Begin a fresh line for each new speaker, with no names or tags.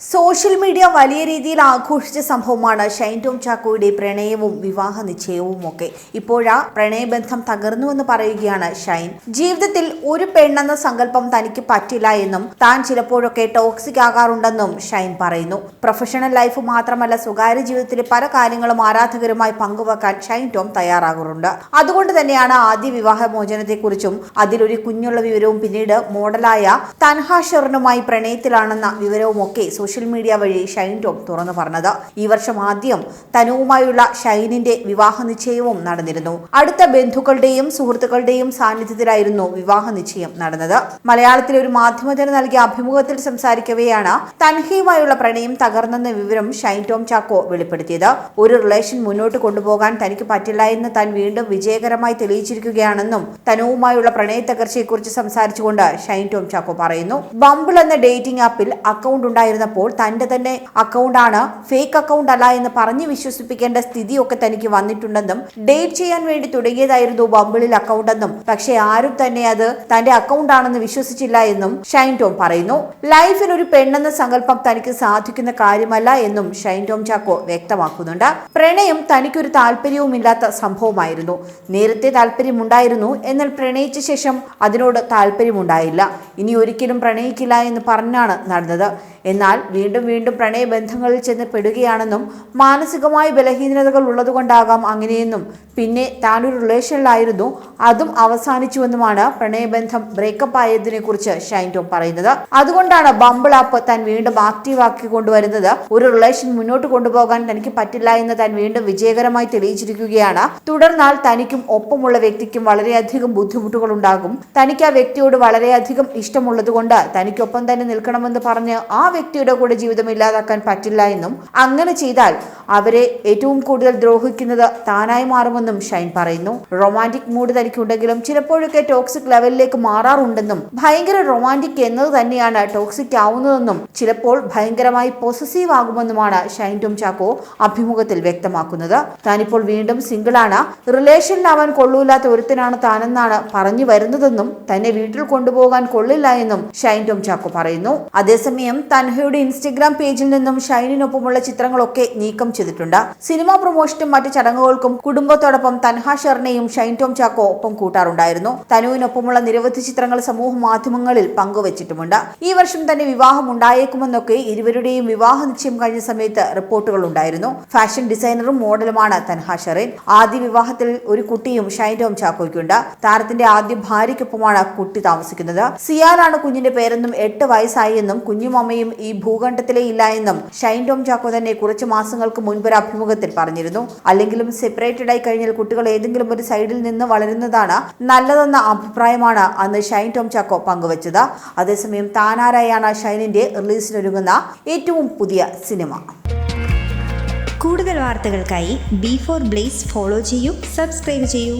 Social media വലിയ രീതിയിൽ ആഘോഷിച്ച സംഭവമാണ് ഷൈൻ ടോം ചാക്കോയുടെ പ്രണയവും വിവാഹ നിശ്ചയവും ഒക്കെ ഇപ്പോഴാ പ്രണയബന്ധം തകർന്നുവെന്ന് പറയുകയാണ് ഷൈൻ. ജീവിതത്തിൽ ഒരു പെണ്ണെന്ന സങ്കല്പം തനിക്ക് പറ്റില്ല എന്നും താൻ ചിലപ്പോഴൊക്കെ ടോക്സിക് ആകാറുണ്ടെന്നും ഷൈൻ പറയുന്നു. പ്രൊഫഷണൽ ലൈഫ് മാത്രമല്ല സ്വകാര്യ ജീവിതത്തിലെ പല കാര്യങ്ങളും ആരാധകരുമായി പങ്കുവെക്കാൻ ഷൈൻ ടോം തയ്യാറാകാറുണ്ട്. അതുകൊണ്ട് തന്നെയാണ് ആദ്യ വിവാഹ മോചനത്തെക്കുറിച്ചും അതിലൊരു കുഞ്ഞുള്ള വിവരവും പിന്നീട് മോഡലായ തൻഹാ ഷെറിനുമായി പ്രണയത്തിലാണെന്ന വിവരവുമൊക്കെ സോഷ്യൽ മീഡിയ വഴി ഷൈൻ ടോം തുറന്നു പറഞ്ഞത്. ഈ വർഷം ആദ്യം തനുവുമായുള്ള ഷൈനിന്റെ വിവാഹ നിശ്ചയവും നടന്നിരുന്നു. അടുത്ത ബന്ധുക്കളുടെയും സുഹൃത്തുക്കളുടെയും സാന്നിധ്യത്തിലായിരുന്നു വിവാഹ നിശ്ചയം നടന്നത്. മലയാളത്തിലെ ഒരു മാധ്യമത്തിന് നൽകിയ അഭിമുഖത്തിൽ സംസാരിക്കവെയാണ് തൻഹയുമായുള്ള പ്രണയം തകർന്നെന്ന വിവരം ഷൈൻ ടോം ചാക്കോ വെളിപ്പെടുത്തിയത്. ഒരു റിലേഷൻ മുന്നോട്ട് കൊണ്ടുപോകാൻ തനിക്ക് പറ്റില്ല എന്ന് താൻ വീണ്ടും വിജയകരമായി തെളിയിച്ചിരിക്കുകയാണെന്നും തനുവുമായുള്ള പ്രണയ തകർച്ചയെക്കുറിച്ച് സംസാരിച്ചുകൊണ്ട് ഷൈൻ ടോം ചാക്കോ പറയുന്നു. ബംബിൾ എന്ന ഡേറ്റിംഗ് ആപ്പിൽ അക്കൗണ്ട് ഉണ്ടായിരുന്നപ്പോൾ തന്റെ തന്നെ അക്കൗണ്ടാണ് ഫേക്ക് അക്കൗണ്ട് അല്ല എന്ന് പറഞ്ഞ് വിശ്വസിപ്പിക്കേണ്ട സ്ഥിതിയൊക്കെ തനിക്ക് വന്നിട്ടുണ്ടെന്നും ഡേറ്റ് ചെയ്യാൻ വേണ്ടി തുടങ്ങിയതായിരുന്നു ബംബിളിൽ അക്കൗണ്ടെന്നും. പക്ഷേ ആരും തന്നെ അത് തന്റെ അക്കൗണ്ട് ആണെന്ന് വിശ്വസിച്ചില്ല എന്നും ഷൈൻ ടോം പറയുന്നു. ലൈഫിൽ ഒരു പെണ്ണെന്ന സങ്കല്പം തനിക്ക് സാധിക്കുന്ന കാര്യമല്ല എന്നും ഷൈൻ ടോം ചാക്കോ വ്യക്തമാക്കുന്നുണ്ട്. പ്രണയം തനിക്കൊരു താല്പര്യവുമില്ലാത്ത സംഭവമായിരുന്നു. നേരത്തെ താല്പര്യമുണ്ടായിരുന്നു എന്നാൽ പ്രണയിച്ച ശേഷം അതിനോട് താല്പര്യമുണ്ടായില്ല. ഇനി ഒരിക്കലും പ്രണയിക്കില്ല എന്ന് പറഞ്ഞാണ് നടന്നത്. എന്നാൽ വീണ്ടും വീണ്ടും പ്രണയബന്ധങ്ങളിൽ ചെന്ന് പെടുകയാണെന്നും മാനസികമായ ബലഹീനതകൾ ഉള്ളതുകൊണ്ടാകാം അങ്ങനെയെന്നും പിന്നെ താനൊരു റിലേഷനിലായിരുന്നു അതും അവസാനിച്ചുവെന്നുമാണ് പ്രണയബന്ധം ബ്രേക്കപ്പ് ആയതിനെ കുറിച്ച് ഷൈൻ ടോം പറയുന്നത്. അതുകൊണ്ടാണ് ബംബിൾ ആപ്പ് താൻ വീണ്ടും ആക്റ്റീവ് ആക്കി കൊണ്ടുവരുന്നത്. ഒരു റിലേഷൻ മുന്നോട്ട് കൊണ്ടുപോകാൻ തനിക്ക് പറ്റില്ല എന്ന് താൻ വീണ്ടും വിജയകരമായി തെളിയിച്ചിരിക്കുകയാണ്. തുടർന്നാൽ തനിക്കും ഒപ്പമുള്ള വ്യക്തിക്കും വളരെയധികം ബുദ്ധിമുട്ടുകൾ ഉണ്ടാകും. തനിക്ക് ആ വ്യക്തിയോട് വളരെയധികം ഇഷ്ടമുള്ളതുകൊണ്ട് തനിക്കൊപ്പം തന്നെ നിൽക്കണമെന്ന് പറഞ്ഞ് ആ വ്യക്തിയുടെ കൂടെ ജീവിതം ഇല്ലാതാക്കാൻ പറ്റില്ല എന്നും അങ്ങനെ ചെയ്താൽ അവരെ ഏറ്റവും കൂടുതൽ ദ്രോഹിക്കുന്നത് താനായി മാറുമെന്നും ഷൈൻ പറയുന്നു. റൊമാന്റിക് മൂഡ് തനിക്കുണ്ടെങ്കിലും ചിലപ്പോഴൊക്കെ ടോക്സിക് ലെവലിലേക്ക് മാറാറുണ്ടെന്നും ഭയങ്കര റൊമാന്റിക് എന്നത് തന്നെയാണ് ടോക്സിക് ആവുന്നതെന്നും ചിലപ്പോൾ ഭയങ്കരമായി പൊസസീവ് ആകുമെന്നുമാണ് ഷൈൻ ടോം ചാക്കോ അഭിമുഖത്തിൽ വ്യക്തമാക്കുന്നത്. താനിപ്പോൾ വീണ്ടും സിംഗിളാണ് റിലേഷനിലാവാൻ കൊള്ളൂലാത്ത ഒരുത്തനാണ് താനെന്നാണ് പറഞ്ഞു വരുന്നതെന്നും തന്നെ വീട്ടിൽ കൊണ്ടുപോകാൻ കൊള്ളില്ല എന്നും ഷൈൻ ടോം ചാക്കോ പറയുന്നു. അതേസമയം തൻഹയുടെ ഇൻസ്റ്റഗ്രാം പേജിൽ നിന്നും ഷൈനിനൊപ്പമുള്ള ചിത്രങ്ങളൊക്കെ നീക്കം ചെയ്തിട്ടുണ്ട്. സിനിമാ പ്രൊമോഷനും മറ്റു ചടങ്ങുകൾക്കും കുടുംബത്തോടൊപ്പം തൻഹ ഷെറിനെയും ഷൈൻ ടോം ചാക്കോ ഒപ്പം കൂട്ടാറുണ്ടായിരുന്നു. തനുവിനൊപ്പമുള്ള നിരവധി ചിത്രങ്ങൾ സമൂഹ മാധ്യമങ്ങളിൽ പങ്കുവച്ചിട്ടുമുണ്ട്. ഈ വർഷം തന്നെ വിവാഹം ഉണ്ടായേക്കുമെന്നൊക്കെ ഇരുവരുടെയും വിവാഹ നിശ്ചയം കഴിഞ്ഞ സമയത്ത് റിപ്പോർട്ടുകൾ ഉണ്ടായിരുന്നു. ഫാഷൻ ഡിസൈനറും മോഡലുമാണ് തൻഹ ഷെറിൻ. ആദ്യ വിവാഹത്തിൽ ഒരു കുട്ടിയും ഷൈൻ ടോം ചാക്കോയ്ക്കുണ്ട്. താരത്തിന്റെ ആദ്യ ഭാര്യയ്ക്കൊപ്പമാണ് കുട്ടി താമസിക്കുന്നത്. സിയാലാണ് കുഞ്ഞിന്റെ പേരെന്നും എട്ട് വയസ്സായി എന്നും കുഞ്ഞുമമ്മയും ഈ ഈ ഭൂഖണ്ഡത്തിലേ ഇല്ല എന്നും ഷൈൻ ടോം ചാക്കോ തന്നെ കുറച്ച് മാസങ്ങൾക്ക് മുൻപ് ഒരു അഭിമുഖത്തിൽ പറഞ്ഞിരുന്നു. അല്ലെങ്കിലും സെപ്പറേറ്റഡ് ആയി കഴിഞ്ഞാൽ കുട്ടികൾ ഏതെങ്കിലും ഒരു സൈഡിൽ നിന്ന് വളരുന്നതാണ് നല്ലതെന്ന അഭിപ്രായമാണ് അന്ന് ഷൈൻ ടോം ചാക്കോ പങ്കുവച്ചത്. അതേസമയം താനാരായാണ് ഷൈനിന്റെ റിലീസിനൊരുങ്ങുന്ന ഏറ്റവും പുതിയ സിനിമ.
കൂടുതൽ വാർത്തകൾക്കായി ബി ഫോർ ബ്ലേസ് ഫോളോ ചെയ്യൂ സബ്സ്ക്രൈബ് ചെയ്യൂ.